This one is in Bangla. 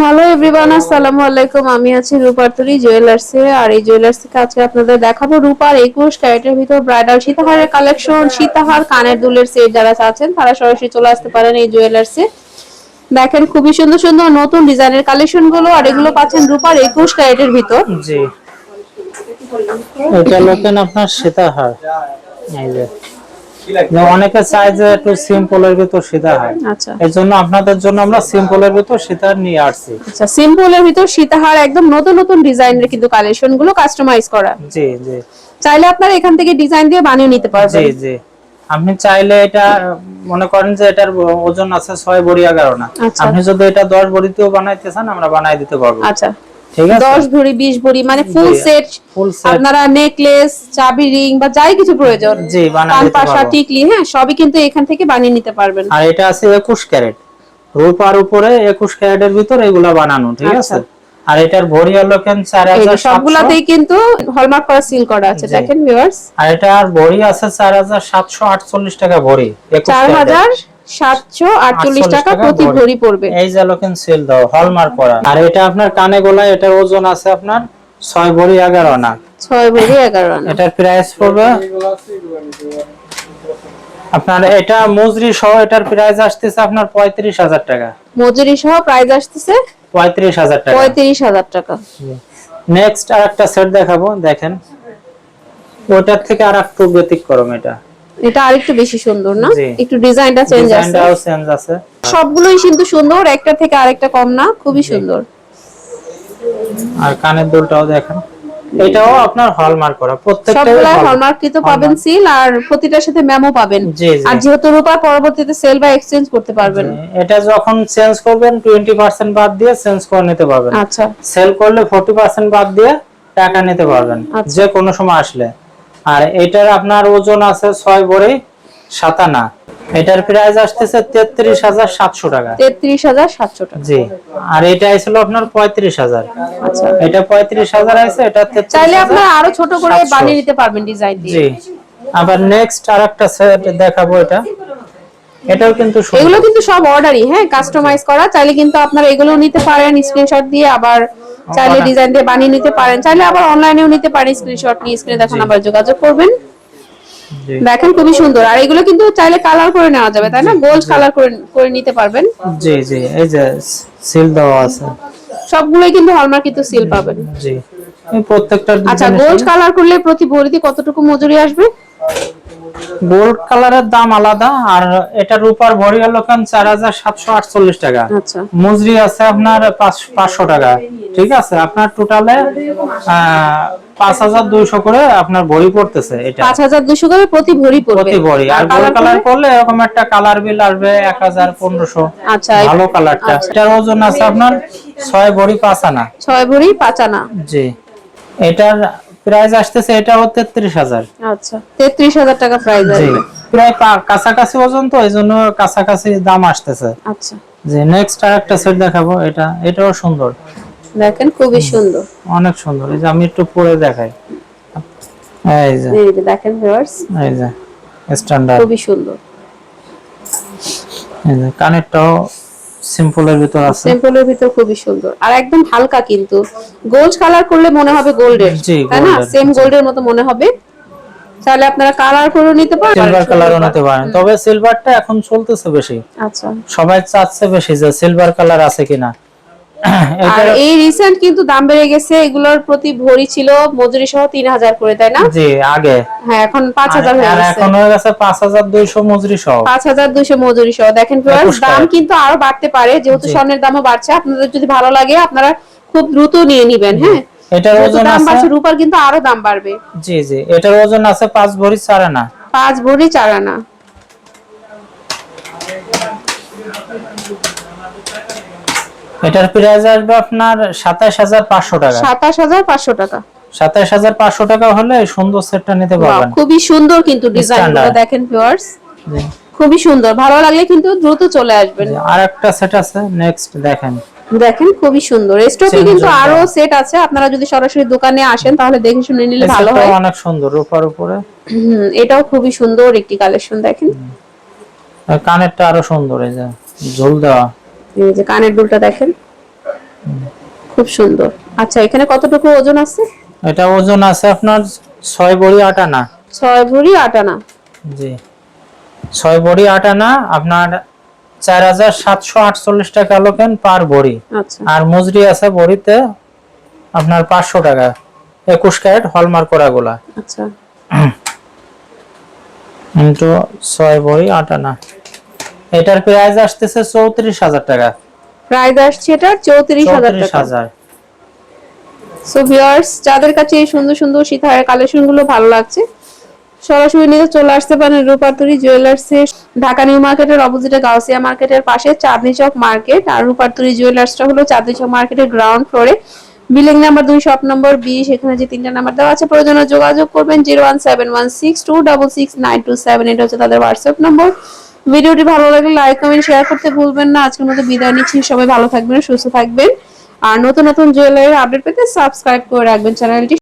হ্যালো এভরিওয়ান আসসালামু আলাইকুম। আমি আছি রূপারতরি জুয়েলার্সে আর এই জুয়েলার্স থেকে আজকে আপনাদের দেখাবো রূপার একুশ ক্যারেটের ভিতর ব্রাইডাল সীতাহারের কালেকশন সীতাহার, কানের দুলের সেট যারা চাচ্ছেন, তারা সরাসরি চলে আসতে পারেন এই জুয়েলার্সে দেখেন খুবই সুন্দর সুন্দর নতুন ডিজাইনের কালেকশনগুলো, আর এগুলো পাচ্ছেন রূপার একুশ ক্যারেটের ভিতর। জি। এটা লোকেন আপনার সীতাহার। এই যে। অনেকে চায় যে একটু সিম্পলের ভিতর সীতাহার আচ্ছা। এই জন্য আপনাদের জন্য আমরা সিম্পলের ভিতর সীতাহার নিয়ে আসছি। আচ্ছা সিম্পলের ভিতর সীতাহার একদম নতুন নতুন ডিজাইনের কিন্তু কালেকশনগুলো কাস্টমাইজ করা। জি জি। চাইলে আপনারা এখান থেকে ডিজাইন দিয়ে বানিয়ে নিতে পারবেন। জি জি। আপনি চাইলে এটা মনে করেন যে এটার ওজন আছে ছয় বড়ি এগারো না। আচ্ছা। আপনি যদি এটা দশ বড়িতেও বানাইতে চান আমরা বানাই দিতে পারব। আচ্ছা। দশ ভরি বিশ ভরি মানে ফুল সেট আপনারা নেকলেস চাবি রিং বা যাই কিছু প্রয়োজন। পাশা টিকলি হ্যাঁ সবই কিন্তু এখান থেকে বানিয়ে নিতে পারবেন। আর এটা আছে একুশ ক্যারেট। রূপার উপরে একুশ ক্যারেটের ভিতর এগুলা বানানো ঠিক আচ্ছা। আছে? আর এটার ভরি হলো কেন চার হাজার সবগুলাতেই কিন্তু হলমার্ক করা সিল করা আছে দেখেন ভিউয়ার্স আর এটার ভরি আছে চার হাজার সাতশো আটচল্লিশ টাকা ভরি চার হাজার সাতশো আটচল্লিশ টাকা প্রতি ভরি। পড়বে। এই সেল দাও হলমার্ক করা আর এটা আপনার কানে এটার ওজন আছে আপনার ছয় ভরি এগারো আনা। ছয় ভরি এগারো আনা। এটার প্রাইস পড়বে? আপনার এটা মজুরি সহ এটার প্রাইস আসতেছে আপনার পঁয়ত্রিশ হাজার টাকা। মজুরি সহ প্রাইস আসতেছে পঁয়ত্রিশ হাজার টাকা। পঁয়ত্রিশ হাজার টাকা। নেক্সট আর একটা সেট দেখাবো দেখেন। ওটার থেকে আর একটু ব্যতিক্রম এটা। এটা আরেকটু বেশি সুন্দর না? একটু ডিজাইনটা চেঞ্জ আছে। ডিজাইনটাও চেঞ্জ আছে। সবগুলোই কিন্তু সুন্দর একটা থেকে আরেকটা কম না খুবই সুন্দর। আর কানের দুলটাও দেখেন। এটাও আপনার হলমার্ক করা। সবগুলাই hallmark। হলমার্ককৃত পাবেন সিল আর প্রতিটার সাথে মেমো পাবেন। আর যেহেতু রূপার পরবর্তীতে সেল বা এক্সচেঞ্জ করতে পারবেন। এটা যখন চেঞ্জ করবেন টোয়েন্টি পার্সেন্ট বাদ দিয়ে চেঞ্জ করে নিতে পারবেন। আচ্ছা। সেল করলে ফোর্টি পার্সেন্ট বাদ দিয়ে টাকা নিতে পারবেন। আচ্ছা। যে কোনো সময় আসলে। আর এটার আপনার ওজন আছে ছয় ভরি সাতানা। এটার প্রাইস আসতেছে তেত্রিশ হাজার সাতশো টাকা। তেত্রিশ হাজার সাতশো টাকা। জি আর এটা ছিল আপনার পঁয়ত্রিশ হাজার। আচ্ছা। এটা পঁয়ত্রিশ হাজার আছে এটা চাইলে আপনারা আরও ছোট করে বানিয়ে নিতে পারবেন ডিজাইন দিয়ে। জি আবার নেক্সট আরেকটা সেট দেখাবো এটা। এটাও কিন্তু। এগুলো কিন্তু সব অর্ডারই হ্যাঁ কাস্টমাইজ করা। চাইলে কিন্তু আপনারা এগুলো নিতে পারেন স্ক্রিনশট দিয়ে আবার চাইলে ডিজাইন দিয়ে বানিয়ে নিতে পারেন। চাইলে আবার অনলাইনেও নিতে পারেন। স্ক্রিনশট নিয়ে স্ক্রিনে দেখুন আবার যোগাযোগ করবেন। দেখেন খুবই সুন্দর। আর এগুলো কিন্তু চাইলে কালার করে নেওয়া যাবে তাই না? গোল্ড কালার করে করে নিতে পারবেন। জি জি। এই যে সিল দেওয়া আছে। সবগুলোই কিন্তু হলমার্ক কিন্তু সিল পাবেন। জি। প্রত্যেকটা আচ্ছা গোল্ড কালার করলে প্রতি ভরিতে কতটুকু মজুরি আসবে? গোল্ড কালারের দাম আলাদা আর এটা রূপার ভরি হলো কেন? চার হাজার সাতশো আটচল্লিশ টাকা। আচ্ছা। মজুরি আছে আপনার পাঁচশো টাকা। ঠিক আছে? আপনার টোটালে পাঁচ হাজার দুইশো করে আপনার ভরি পড়তেছে এটা। পাঁচ হাজার দুশো করে প্রতি ভরি প্রতি ভরি। আর গোল্ড কালার করলে এরকম একটা কালার বিল আসবে এক হাজার পনেরোশো। আচ্ছা ভালো কালারটা এটার ওজন আছে আপনার ছয় ভরি পাঁচ আনা। ছয় ভরি পাঁচ আনা। জি। এটার প্রাইস আসতেছে এটাও তেত্রিশ হাজার। আচ্ছা তেত্রিশ হাজার টাকা প্রাইস আসবে। প্রায় কাছাকাছি ওজন তো এই জন্য কাছাকাছি দাম আসতেছে। আচ্ছা। যে নেক্সট আর একটা সেট দেখাবো এটা এটাও সুন্দর। দেখেন খুবই সুন্দর। অনেক সুন্দর। এই যে আমি একটু পরে দেখাই। এই যে। এই যে দেখেন ভিউয়ার্স এই যে স্ট্যান্ডার্ড খুবই সুন্দর। এই যে কানেরটাও সিম্পলের ভিতর আছে। সিম্পলের ভিতর খুবই সুন্দর। আর একদম হালকা কিন্তু। গোল্ড কালার করলে মনে হবে গোল্ডের তাই না? সেম গোল্ডের মতো মনে হবে। তাহলে আপনারা কালার করে নিতে পারেন। সিলভার কালারও নিতে পারেন। তবে সিলভারটা এখন চলতেছে বেশি। আচ্ছা। সবাই চাচ্ছে বেশি যে সিলভার কালার আছে কিনা। আর এই রিসেন্ট কিন্তু দাম বেড়ে গেছে এগুলোর প্রতি ভরি ছিল মজুরি সহ তিন হাজার করে তাই না? জি আগে। হ্যাঁ এখন পাঁচ হাজার হয়ে গেছে। এখন হয়ে গেছে পাঁচ হাজার দুইশো মজুরি সহ পাঁচ হাজার দুইশো মজুরি সহ দেখেন দাম কিন্তু আরও বাড়তে পারে যেহেতু। স্বর্ণের দামও বাড়ছে। আপনাদের যদি ভালো লাগে আপনারা খুব দ্রুত নিয়ে নিবেন হ্যাঁ? এটার ওজন দাম আছে রূপার কিন্তু আরও দাম বাড়বে। জি জি। এটার ওজন আছে পাঁচ ভরি চার আনা। পাঁচ ভরি চার আনা। এটার প্রাইস আসবে আপনার সাতাশ হাজার পাঁচশো টাকা। সাতাশ হাজার পাঁচশো টাকা। সাতাশ হাজার পাঁচশো টাকা হলে সুন্দর সেটটা নিতে পারবেন। খুবই সুন্দর কিন্তু ডিজাইন দেখেন ভিউয়ার্স। খুবই সুন্দর। ভালো লাগলে কিন্তু দ্রুত চলে আসবেন। আর একটা সেট আছে নেক্সট দেখেন। দেখেন খুবই সুন্দর। স্টকে কিন্তু আরও সেট আছে। আপনারা যদি সরাসরি দোকানে আসেন তাহলে দেখে শুনে নিলে ভালো হয়। অনেক সুন্দর রূপার উপরে। হুম, এটাও খুবই সুন্দর একটি কালেকশন দেখেন। কানেরটা আরও সুন্দর এই যে ঝোল দেওয়া। এই যে কানের দুলটা দেখেন। খুব সুন্দর। আচ্ছা এখানে কতটুকু ওজন আছে? এটা ওজন আছে আপনার ছয় বড়ি আটানা ছয় ভরি আট আনা। জি। ছয় বড়ি আটানা আপনার চার হাজার সাতশো আটচল্লিশ টাকা লোকেন পার বড়ি আচ্ছা। আর মজুরি আছে বড়িতে আপনার পাঁচশো টাকা একুশ ক্যারেট হলমার্ক করা গুলা আচ্ছা ইন্টু ছয় বড়ি আটানা এটার প্রাইস আসতেছে চৌত্রিশ হাজার টাকা। প্রাইস আসছে এটা চৌত্রিশ হাজার চৌত্রিশ টাকা হাজার। সো ভিউয়ার্স যাদের কাছে এই সুন্দর সুন্দর সীতাহারের কালেকশনগুলো ভালো লাগছে সরাসরি নিতে চলে আসতে পারেন রূপাতুরি জুয়েলার্স এর ঢাকা নিউ মার্কেটের অপোজিটে গাউসিয়া মার্কেটের পাশে চাঁদনি চক মার্কেট। আর রূপাতুরি জুয়েলার্সটা হলো চাঁদনি চক মার্কেটের গ্রাউন্ড ফ্লোরে বিলিং নাম্বার দুই শপ নম্বর বিশ এখানে যে তিনটা নাম্বার দেওয়া আছে প্রয়োজনে যোগাযোগ করবেন zero one seven one six two double six nine two seven এটা হচ্ছে তাদের হোয়াটসঅ্যাপ নম্বর ভিডিওটি ভালো লাগলে লাইক, কমেন্ট, শেয়ার করতে ভুলবেন না। আজকের মতো বিদায় নিচ্ছি। সবাই ভালো থাকবেন, সুস্থ থাকবেন। আর নতুন নতুন জুয়েলারি আপডেট পেতে সাবস্ক্রাইব করে রাখবেন চ্যানেলটি।